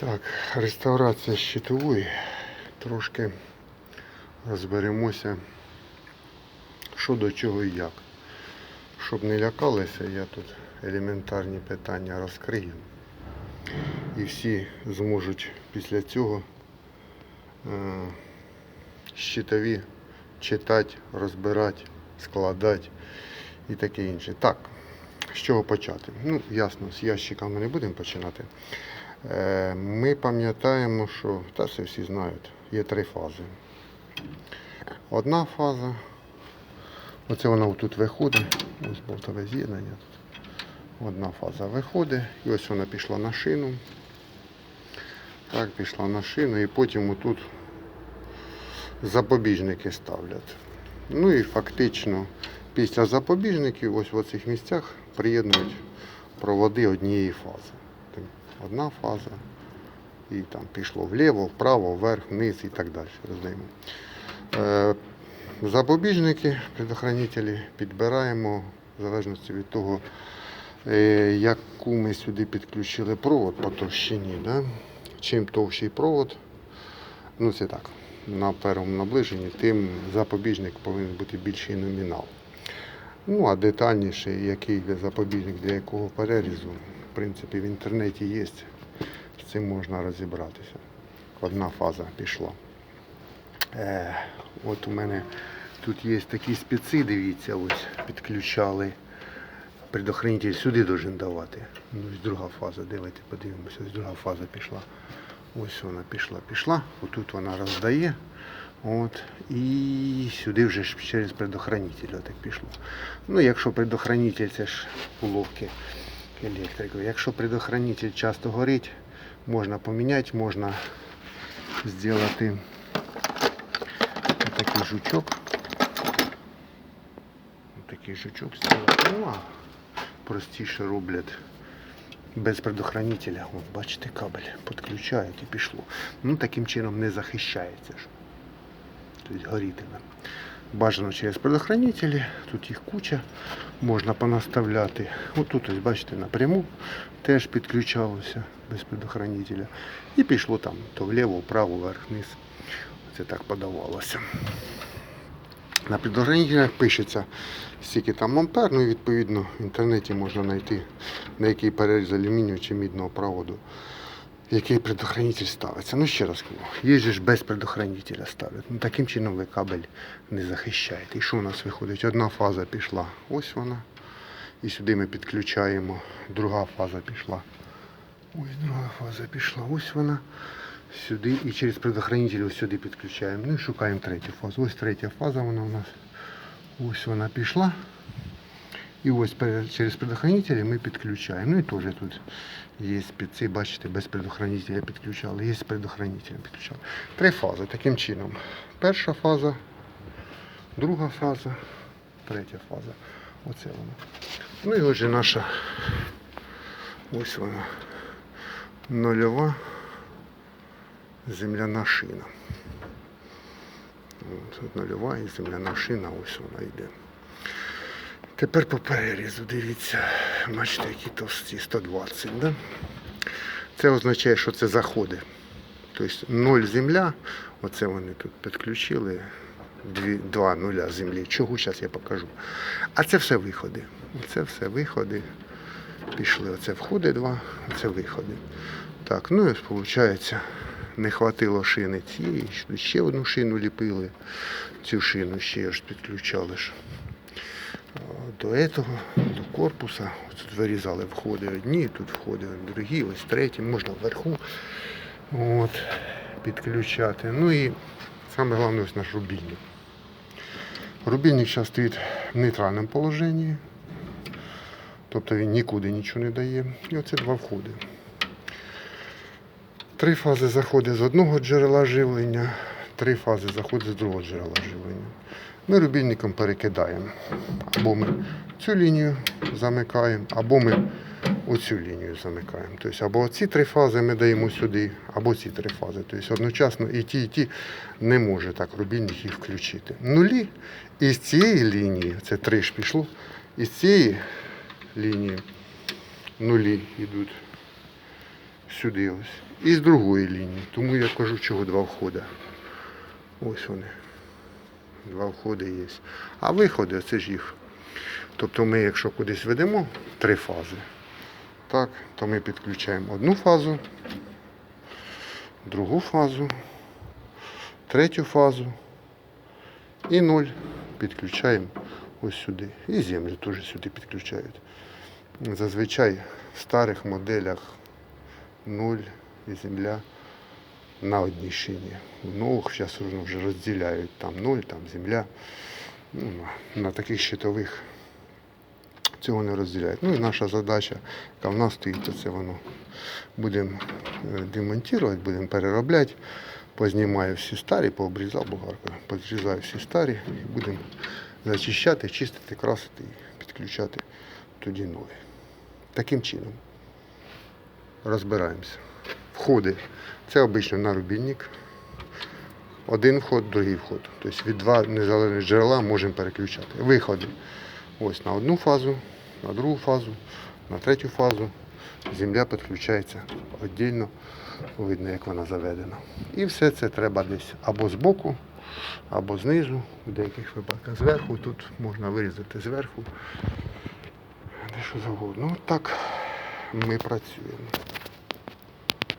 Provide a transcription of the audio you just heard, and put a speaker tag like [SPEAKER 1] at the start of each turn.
[SPEAKER 1] Так, реставрація щитової. Трошки розберемося, що до чого і як. Щоб не лякалися, я тут елементарні питання розкрию. І всі зможуть після цього е, щитові читати, розбирати, складати і таке інше. Так, з чого почати? Ну, ясно, з ящика ми не будемо починати. Е, Ми пам'ятаємо, що та це всі знають, є три фази. Одна фаза, оце вона тут виходить, ось болтове з'єднання. Одна фаза виходить, і ось вона пішла на шину. Так, пішла на шину, і потім отут запобіжники ставлять. Ну і фактично після запобіжників ось в цих місцях приєднують проводи однієї фази. Одна фаза, і там пішло вліво, вправо, вверх, вниз і так далі. Роздаємо. Е, запобіжники, предохранителі підбираємо в залежності від того, е, яку ми сюди підключили провод по товщині. Да? Чим товщий провод, ну це так, на першому наближенні, тим запобіжник повинен бути більший номінал. Ну, а детальніше, який йде запобіжник для якого перерізу, принципі, в інтернеті є. З цим можна розібратися. Одна фаза пішла. Е, от у мене тут є такі спеці, дивіться, ось підключали. Предохранитель сюди должен давати. Ну, ось друга фаза, давайте подивимося, ось друга фаза пішла. Ось вона пішла, пішла. Отут вона роздає. От, і сюди вже через предохранитель отак пішло. Ну, якщо предохранитель, це ж уловки електриків. Якщо предохранитель часто горить, можна поміняти, можна зробити такий жучок. Такий жучок зробити. Ну, простіше роблять без предохранителя. От, бачите, кабель підключають і пішло. Ну, таким чином не захищається. Тобто горітиме. Бажано через предохранителі, тут їх куча, можна понаставляти. Отут, ось, бачите, напряму теж підключалося без предохранителя. І пішло там то вліво, вправо, вверх, вниз. Це так подавалося. На предохранителях пишеться скільки там ампер, ну і відповідно в інтернеті можна знайти на який переріз алюмінію чи мідного проводу, який предохранитель ставиться. Ну ще раз кажу, є ж без предохранителя ставлять. Ну таким чином ви кабель не захищаєте. І що у нас виходить? Одна фаза пішла, ось вона. І сюди ми підключаємо. Друга фаза пішла. Ось друга фаза пішла, ось вона. Сюди і через предохранитель ось сюди підключаємо. Ну і шукаємо третю фазу. Ось третя фаза вона у нас. Ось вона пішла. І ось через предохранителі ми підключаємо. Ну і теж тут є спеці, бачите, без предохранителя підключали, є з предохранителем підключали. Три фази таким чином. Перша фаза, друга фаза, третя фаза. Оце вона. Ну і отже наша ось вона нульова земляна шина. От нульова і земляна шина, ось вона йде. Тепер по перерізу, дивіться, бачите, які товсті, 120, да? Це означає, що це заходи. Тобто 0 земля, оце вони тут підключили, два нуля землі. Чого зараз я покажу. А це все виходи. Це все виходи. Пішли. Оце входи два, оце виходи. Так, ну і виходить, не хватило шини цієї, ще одну шину ліпили. Цю шину ще ж підключали до этого, до корпуса. Ось Тут вирізали входи одні, тут входи другі, ось треті, можна вверху от, підключати. Ну і саме головне ось наш рубільник. Рубільник зараз стоїть в нейтральному положенні, тобто він нікуди нічого не дає. І оце два входи. Три фази заходить з одного джерела живлення, три фази заходить з другого джерела живлення. Ми рубільником перекидаємо. Або ми цю лінію замикаємо, або ми оцю лінію замикаємо. Тобто або ці три фази ми даємо сюди, або ці три фази. Тобто одночасно і ті, і ті не може так рубільник їх включити. Нулі із цієї лінії, це три ж пішло, із цієї лінії нулі йдуть сюди ось. І з другої лінії. Тому я кажу, чого два входи. Ось вони. Два входи є. А виходи, це ж їх. Тобто ми, якщо кудись ведемо три фази, так, то ми підключаємо одну фазу, другу фазу, третю фазу і ноль підключаємо ось сюди. І землю теж сюди підключають. Зазвичай в старих моделях нуль і земля на одній шині. В нових зараз вже розділяють там нуль, там земля. Ну, на- таких щитових цього не розділяють. Ну і наша задача, яка в нас стоїть, то це воно будемо е, демонтувати, будемо переробляти. Познімаю всі старі, пообрізав бугарка, позрізаю всі старі і будемо зачищати, чистити, красити і підключати тоді нові. Таким чином розбираємося. Входи. Це обично на рубільник. Один вход, другий вход. Тобто від два незалежних джерела можемо переключати. Виходи. Ось на одну фазу, на другу фазу, на третю фазу. Земля підключається віддільно, видно, як вона заведена. І все це треба десь або збоку, або знизу, в деяких випадках зверху. Тут можна вирізати зверху. Де що завгодно. От так ми працюємо.